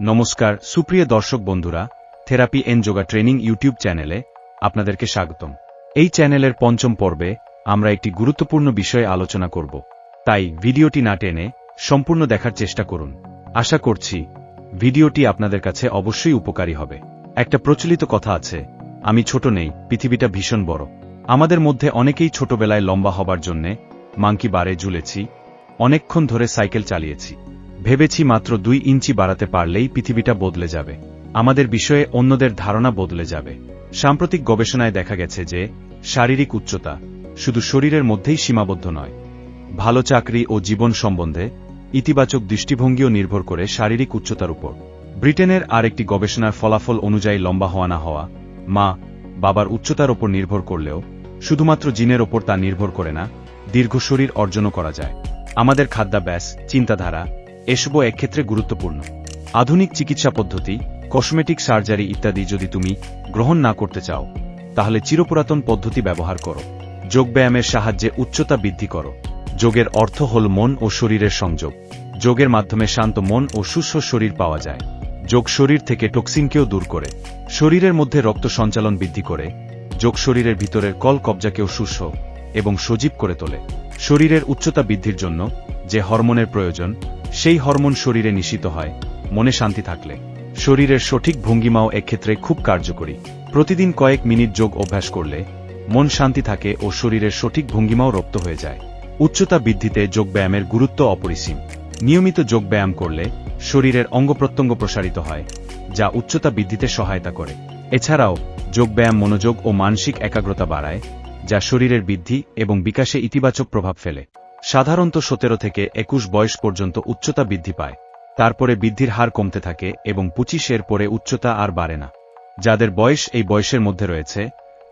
নমস্কার, সুপ্রিয় দর্শক বন্ধুরা, therapy n yoga training YouTube চ্যানেলে আপনাদেরকে স্বাগতম। এই চ্যানেলের পঞ্চম পর্বে আমরা একটি গুরুত্বপূর্ণ বিষয়ে আলোচনা করব। তাই ভিডিওটি না টেনে সম্পূর্ণ দেখার চেষ্টা করুন। আশা করছি ভিডিওটি আপনাদের কাছে অবশ্যই উপকারী হবে। একটা প্রচলিত কথা আছে, আমি ছোট নেই, পৃথিবীটা ভীষণ বড়। আমাদের মধ্যে অনেকেই ছোটবেলায় লম্বা হবার জন্যে মাংকি বারে ঝুলেছি, অনেকক্ষণ ধরে সাইকেল চালিয়েছি। ভেবেছি মাত্র দুই ইঞ্চি বাড়াতে পারলেই পৃথিবীটা বদলে যাবে। আমাদের বিষয়ে অন্যদের ধারণা বদলে যাবে। সাম্প্রতিক গবেষণায় দেখা গেছে যে, শারীরিক উচ্চতা শুধু শরীরের মধ্যেই সীমাবদ্ধ নয়, ভালো চাকরি ও জীবন সম্বন্ধে ইতিবাচক দৃষ্টিভঙ্গিও নির্ভর করে শারীরিক উচ্চতার উপর। ব্রিটেনের আরেকটি গবেষণার ফলাফল অনুযায়ী লম্বা হওয়া না হওয়া, মা, বাবার উচ্চতার ওপর নির্ভর করলেও শুধুমাত্র জিনের ওপর তা নির্ভর করে না, দীর্ঘ শরীর অর্জনও করা যায়। আমাদের খাদ্যাভ্যাস, চিন্তাধারা এসবও এক্ষেত্রে গুরুত্বপূর্ণ। আধুনিক চিকিৎসা পদ্ধতি কসমেটিক সার্জারি ইত্যাদি যদি তুমি গ্রহণ না করতে চাও, তাহলে চিরপুরাতন পদ্ধতি ব্যবহার করো। যোগব্যায়ামের সাহায্যে উচ্চতা বৃদ্ধি করো। যোগের অর্থ হল মন ও শরীরের সংযোগ। যোগের মাধ্যমে শান্ত মন ও সুস্থ শরীর পাওয়া যায়। যোগ শরীর থেকে টক্সিনকেও দূর করে। শরীরের মধ্যে রক্ত সঞ্চালন বৃদ্ধি করে। যোগ শরীরের ভিতরের কল কবজাকেও সুস্থ এবং সজীব করে তোলে। শরীরের উচ্চতা বৃদ্ধির জন্য যে হরমোনের প্রয়োজন, সেই হরমোন শরীরে নিষিত হয়, মনে শান্তি থাকলে। শরীরের সঠিক ভঙ্গিমাও এক্ষেত্রে খুব কার্যকরী। প্রতিদিন কয়েক মিনিট যোগ অভ্যাস করলে মন শান্তি থাকে ও শরীরের সঠিক ভঙ্গিমাও রপ্ত হয়ে যায়। উচ্চতা বৃদ্ধিতে যোগব্যায়ামের গুরুত্ব অপরিসীম। নিয়মিত যোগব্যায়াম করলে শরীরের অঙ্গপ্রত্যঙ্গ প্রসারিত হয়, যা উচ্চতা বৃদ্ধিতে সহায়তা করে। এছাড়াও, যোগব্যায়াম মনোযোগ ও মানসিক একাগ্রতা বাড়ায়, যা শরীরের বৃদ্ধি এবং বিকাশে ইতিবাচক প্রভাব ফেলে। সাধারণত সতেরো থেকে একুশ বয়স পর্যন্ত উচ্চতা বৃদ্ধি পায়। তারপরে বৃদ্ধির হার কমতে থাকে এবং পঁচিশের পরে উচ্চতা আর বাড়ে না। যাদের বয়স এই বয়সের মধ্যে রয়েছে,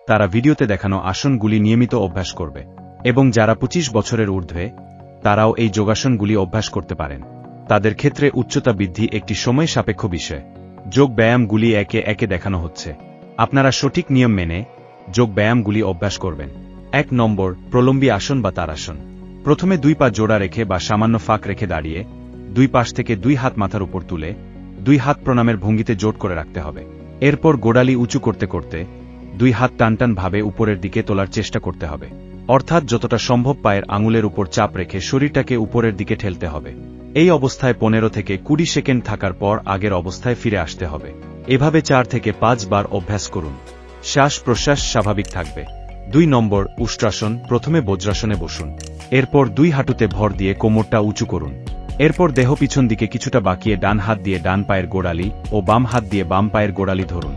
তারা ভিডিওতে দেখানো আসনগুলি নিয়মিত অভ্যাস করবে এবং যারা পঁচিশ বছরের ঊর্ধ্বে, তারাও এই যোগাসনগুলি অভ্যাস করতে পারেন। তাদের ক্ষেত্রে উচ্চতা বৃদ্ধি একটি সময় সাপেক্ষ বিষয়। যোগ ব্যায়ামগুলি একে একে দেখানো হচ্ছে। আপনারা সঠিক নিয়ম মেনে যোগ ব্যায়ামগুলি অভ্যাস করবেন। এক নম্বর, প্রলম্বী আসন বা তারাসন। প্রথমে দুই পা জোড়া রেখে বা সামান্য ফাঁক রেখে দাঁড়িয়ে, দুই পাশ থেকে দুই হাত মাথার উপর তুলে, দুই হাত প্রণামের ভঙ্গিতে জোট করে রাখতে হবে। এরপর গোড়ালি উঁচু করতে করতে, দুই হাত টানটান ভাবে উপরের দিকে তোলার চেষ্টা করতে হবে। অর্থাৎ যতটা সম্ভব পায়ের আঙুলের উপর চাপ রেখে শরীরটাকে উপরের দিকে ঠেলতে হবে। এই অবস্থায় পনেরো থেকে কুড়ি সেকেন্ড থাকার পর আগের অবস্থায় ফিরে আসতে হবে। এভাবে চার থেকে পাঁচ বার অভ্যাস করুন। শ্বাস প্রশ্বাস স্বাভাবিক থাকবে। দুই নম্বর, উষ্ট্রাসন, প্রথমে বজ্রাসনে বসুন। এরপর দুই হাঁটুতে ভর দিয়ে কোমরটা উঁচু করুন। এরপর দেহ পিছন দিকে কিছুটা বাঁকিয়ে ডান হাত দিয়ে ডান পায়ের গোড়ালি ও বাম হাত দিয়ে বাম পায়ের গোড়ালি ধরুন।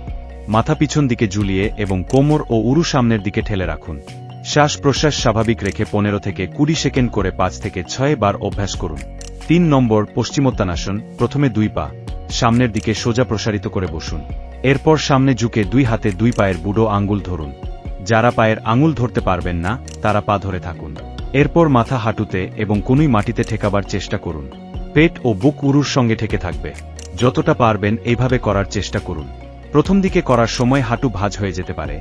মাথা পিছন দিকে ঝুলিয়ে এবং কোমর ও উরু সামনের দিকে ঠেলে রাখুন। শ্বাস প্রশ্বাস স্বাভাবিক রেখে পনেরো থেকে কুড়ি সেকেন্ড করে পাঁচ থেকে ছয় বার অভ্যাস করুন। তিন নম্বর, পশ্চিমোত্তানাসন, প্রথমে দুই পা, সামনের দিকে সোজা প্রসারিত করে বসুন। এরপর সামনে ঝুঁকে দুই হাতে দুই পায়ের বুড়ো আঙ্গুল ধরুন। যারা পায়ের আঙুল ধরতে পারবেন না, তারা পা ধরে থাকুন। এরপর মাথা হাঁটুতে এবং কোনুই মাটিতে ঠেকাবার চেষ্টা করুন। পেট ও বুক উরুর সঙ্গে ঠেকে থাকবে। যতটা পারবেন এইভাবে করার চেষ্টা করুন। প্রথম দিকে করার সময় হাঁটু ভাঁজ হয়ে যেতে পারে।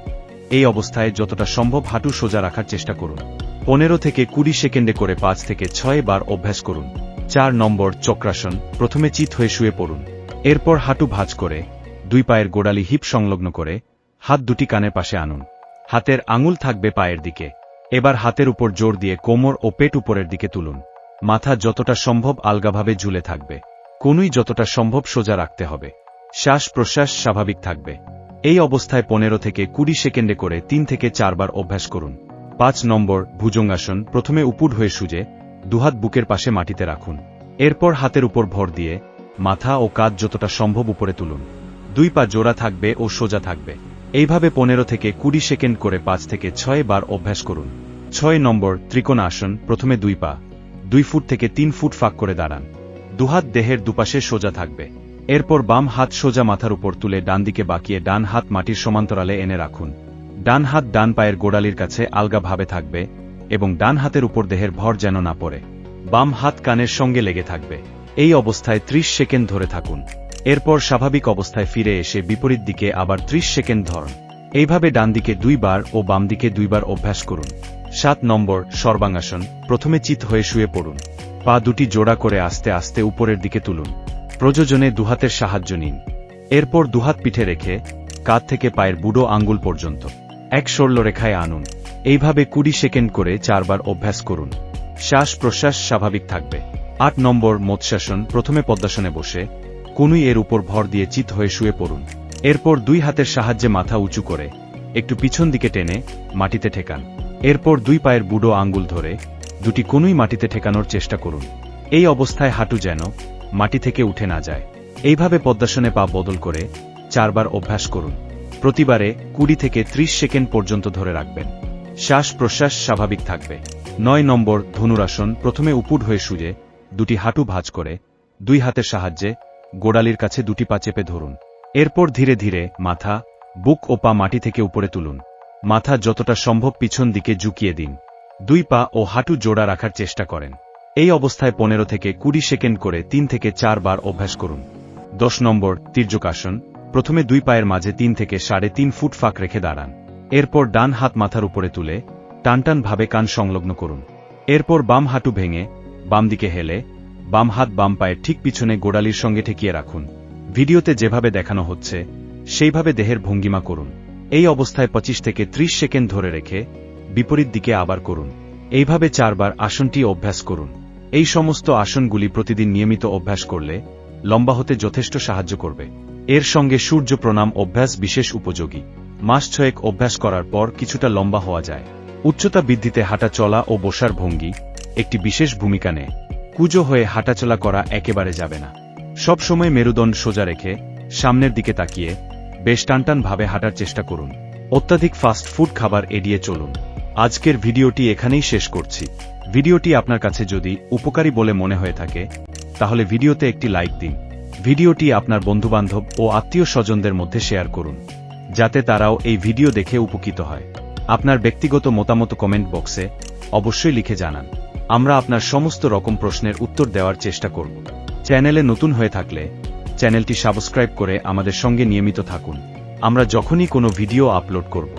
এই অবস্থায় যতটা সম্ভব হাঁটু সোজা রাখার চেষ্টা করুন। পনেরো থেকে কুড়ি সেকেন্ডে করে পাঁচ থেকে ছয় বার অভ্যাস করুন। চার নম্বর চক্রাসন, প্রথমে চিত হয়ে শুয়ে পড়ুন। এরপর হাঁটু ভাঁজ করে, দুই পায়ের গোড়ালি হিপ সংলগ্ন করে, হাত দুটি কানের পাশে আনুন। হাতের আঙুল থাকবে পায়ের দিকে। এবার হাতের উপর জোর দিয়ে কোমর ও পেট উপরের দিকে তুলুন। মাথা যতটা সম্ভব আলগাভাবে ঝুলে থাকবে। কোনুই যতটা সম্ভব সোজা রাখতে হবে। শ্বাস প্রশ্বাস স্বাভাবিক থাকবে। এই অবস্থায় পনেরো থেকে কুড়ি সেকেন্ডে করে তিন থেকে চারবার অভ্যাস করুন। পাঁচ নম্বর, ভুজঙ্গাসন, প্রথমে উপুড হয়ে সুজে, দুহাত বুকের পাশে মাটিতে রাখুন। এরপর হাতের উপর ভর দিয়ে মাথা ও কাঁধ যতটা সম্ভব উপরে তুলুন। দুই পা জোড়া থাকবে ও সোজা থাকবে। এইভাবে পনেরো থেকে কুড়ি সেকেন্ড করে পাঁচ থেকে ছয় বার অভ্যাস করুন। ছয় নম্বর ত্রিকোণ আসন প্রথমে দুই পা। দুই ফুট থেকে তিন ফুট ফাঁক করে দাঁড়ান। দুহাত দেহের দুপাশে সোজা থাকবে। এরপর বাম হাত সোজা মাথার উপর তুলে ডান দিকে বাঁকিয়ে ডান হাত মাটির সমান্তরালে এনে রাখুন। ডান হাত ডান পায়ের গোড়ালির কাছে আলগাভাবে থাকবে এবং ডান হাতের উপর দেহের ভর যেন না পড়ে। বাম হাত কানের সঙ্গে লেগে থাকবে। এই অবস্থায় ত্রিশ সেকেন্ড ধরে থাকুন। এরপর স্বাভাবিক অবস্থায় ফিরে এসে বিপরীত দিকে আবার ত্রিশ সেকেন্ড ধরন এইভাবে ডান দিকে দুইবার ও বাম দিকে দুইবার অভ্যাস করুন। সাত নম্বর, সর্বাঙ্গাসন, প্রথমে চিত হয়ে শুয়ে পড়ুন। পা দুটি জোড়া করে আস্তে আস্তে উপরের দিকে তুলুন। প্রযোজনে দুহাতের সাহায্য নিন। এরপর দুহাত পিঠে রেখে কাঁধ থেকে পায়ের বুড়ো আঙ্গুল পর্যন্ত এক সরলরেখায় আনুন। এইভাবে কুড়ি সেকেন্ড করে চারবার অভ্যাস করুন। শ্বাস প্রশ্বাস স্বাভাবিক থাকবে। আট নম্বর, মৎস্যাসন, প্রথমে পদ্মাসনে বসে কুনুই এর উপর ভর দিয়ে চিত হয়ে শুয়ে পড়ুন। এরপর দুই হাতের সাহায্যে মাথা উঁচু করে, একটু পিছন দিকে টেনে মাটিতে ঠেকান। এরপর দুই পায়ের বুড়ো আঙ্গুল ধরে দুটি কোনুই মাটিতে ঠেকানোর চেষ্টা করুন। এই অবস্থায় হাঁটু যেন মাটি থেকে উঠে না যায়। এইভাবে পদ্মাসনে পা বদল করে চারবার অভ্যাস করুন। প্রতিবারে কুড়ি থেকে ত্রিশ সেকেন্ড পর্যন্ত ধরে রাখবেন। শ্বাস প্রশ্বাস স্বাভাবিক থাকবে। নয় নম্বর ধনুরাসন প্রথমে উপুট হয়ে সুজে দুটি হাঁটু ভাঁজ করে দুই হাতের সাহায্যে গোড়ালির কাছে দুটি পা চেপে ধরুন। এরপর ধীরে ধীরে মাথা, বুক ও পা মাটি থেকে উপরে তুলুন। মাথা যতটা সম্ভব পিছন দিকে ঝুঁকিয়ে দিন। দুই পা ও হাঁটু জোড়া রাখার চেষ্টা করেন। এই অবস্থায় পনেরো থেকে কুড়ি সেকেন্ড করে তিন থেকে চার বার অভ্যাস করুন। দশ নম্বর, তির্যকাসন। প্রথমে দুই পায়ের মাঝে তিন থেকে সাড়ে তিন ফুট ফাঁক রেখে দাঁড়ান। এরপর ডান হাত মাথার উপরে তুলে টানটান ভাবে কান সংলগ্ন করুন। এরপর বাম হাঁটু ভেঙে বাম দিকে হেলে বাম হাত বাম পায়ের ঠিক পিছনে গোড়ালির সঙ্গে ঠেকিয়ে রাখুন। ভিডিওতে যেভাবে দেখানো হচ্ছে, সেইভাবে দেহের ভঙ্গিমা করুন। এই অবস্থায় পঁচিশ থেকে ত্রিশ সেকেন্ড ধরে রেখে বিপরীত দিকে আবার করুন। এইভাবে চারবার আসনটি অভ্যাস করুন। এই সমস্ত আসনগুলি প্রতিদিন নিয়মিত অভ্যাস করলে লম্বা হতে যথেষ্ট সাহায্য করবে। এর সঙ্গে সূর্য প্রণাম অভ্যাস বিশেষ উপযোগী। মাস ছয়েক অভ্যাস করার পর কিছুটা লম্বা হওয়া যায়। উচ্চতা বৃদ্ধিতে হাঁটা চলা ও বসার ভঙ্গি একটি বিশেষ ভূমিকা নেয়। কুজো হয়ে হাঁটাচলা করা একেবারে যাবে না। সব সময় মেরুদণ্ড সোজা রেখে সামনের দিকে তাকিয়ে বেশ টানটান ভাবে হাঁটার চেষ্টা করুন। অত্যাধিক ফাস্ট ফুড খাবার এড়িয়ে চলুন। আজকের ভিডিওটি এখানেই শেষ করছি। ভিডিওটি আপনার কাছে যদি উপকারী বলে মনে হয়ে থাকে, তাহলে ভিডিওতে একটি লাইক দিন। ভিডিওটি আপনার বন্ধুবান্ধব ও আত্মীয় স্বজনদের মধ্যে শেয়ার করুন, যাতে তারাও এই ভিডিও দেখে উপকৃত হয়। আপনার ব্যক্তিগত মতামত কমেন্ট বক্সে অবশ্যই লিখে জানান। আমরা আপনার সমস্ত রকম প্রশ্নের উত্তর দেওয়ার চেষ্টা করব। চ্যানেলে নতুন হয়ে থাকলে চ্যানেলটি সাবস্ক্রাইব করে আমাদের সঙ্গে নিয়মিত থাকুন। আমরা যখনই কোনো ভিডিও আপলোড করব,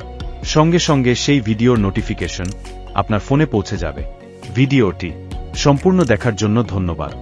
সঙ্গে সঙ্গে সেই ভিডিওর নোটিফিকেশন আপনার ফোনে পৌঁছে যাবে। ভিডিওটি সম্পূর্ণ দেখার জন্য ধন্যবাদ।